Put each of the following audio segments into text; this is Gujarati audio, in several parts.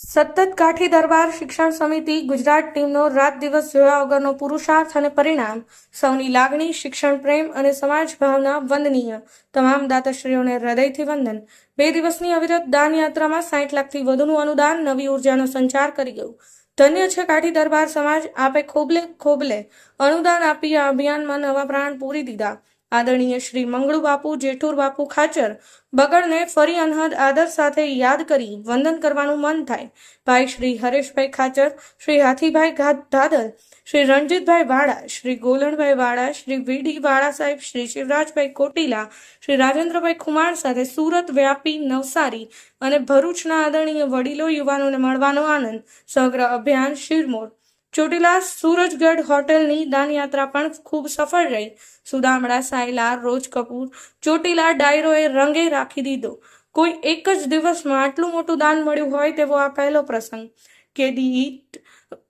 સતત કાઠી દરબાર શિક્ષણ સમિતિ ગુજરાત ટીમનો રાત દિવસ જોયા વગરનો પુરુષાર્થ અને પરિણામ, સૌની લાગણી, શિક્ષણ પ્રેમ અને સમાજ ભાવના વંદનીય. તમામ દાતાશ્રીઓને હૃદયથી વંદન. બે દિવસની અવિરત દાન યાત્રામાં સાઠ લાખથી વધુનું અનુદાન નવી ઉર્જાનો સંચાર કરી ગયું. ધન્ય છે કાઠી દરબાર સમાજ, આપે ખોબલે ખોબલે અનુદાન આપી આ અભિયાનમાં નવા પ્રાણ પૂરી દીધા. આદરણીય શ્રી મંગળુ બાપુ, જેઠુર બાપુ ખાચર બગડને ફરી અનહદ આદર સાથે યાદ કરી વંદન કરવાનું મન થાય. ભાઈ શ્રી હરેશભાઈ ખાચર, શ્રી હાથીભાઈ ધાદલ, શ્રી રણજીતભાઈ વાળા, શ્રી ગોલણભાઈ વાળા, શ્રી વીડી વાળા સાહેબ, શ્રી શિવરાજભાઈ કોટીલા, શ્રી રાજેન્દ્રભાઈ કુમાર સાથે સુરત વ્યાપી નવસારી અને ભરૂચના આદરણીય વડીલો યુવાનોને મળવાનો આનંદ. સમગ્ર અભિયાન શિરમોર. ચોટીલા સુરજગઢ હોટેલની દાનયાત્રા પણ ખૂબ સફળ રહી. સુદામડા સાયલા, રોજ કપૂર, ચોટીલા ડાયરોએ રંગે રાખી દીધો. કોઈ એક જ દિવસમાં આટલું મોટું દાન મળ્યું હોય તેવો આ પહેલો પ્રસંગ. કેદી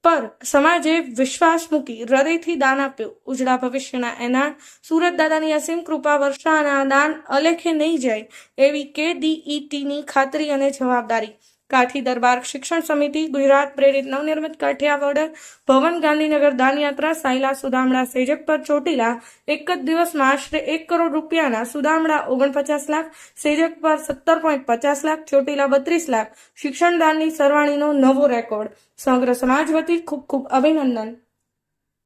પર સમાજે વિશ્વાસ મૂકી હૃદયથી દાન આપ્યું. ઉજળા ભવિષ્યના એનાન, સુરત દાદાની અસીમ કૃપા વર્ષા અને આ દાન અલેખે નહીં જાય એવી કેડીઈટીની ખાતરી અને જવાબદારી. કાઠી દરબાર શિક્ષણ સમિતિ, ગુજરાત પ્રેરિત નવનિર્મિત કાઠિયાવાડ ભવન ગાંધીનગર દાનયાત્રા, સાયલા સુદામડા સેજક પર ચોટીલા, એક જ દિવસમાં આશરે એક કરોડ રૂપિયાના સુદામડા ઓગણપચાસ લાખ સેજક પર સત્તર પોઈન્ટ પચાસ લાખ, ચોટીલા બત્રીસ લાખ શિક્ષણ દાનની સરવાણીનો નવો રેકોર્ડ. સમગ્ર સમાજ વતી ખૂબ ખૂબ અભિનંદન.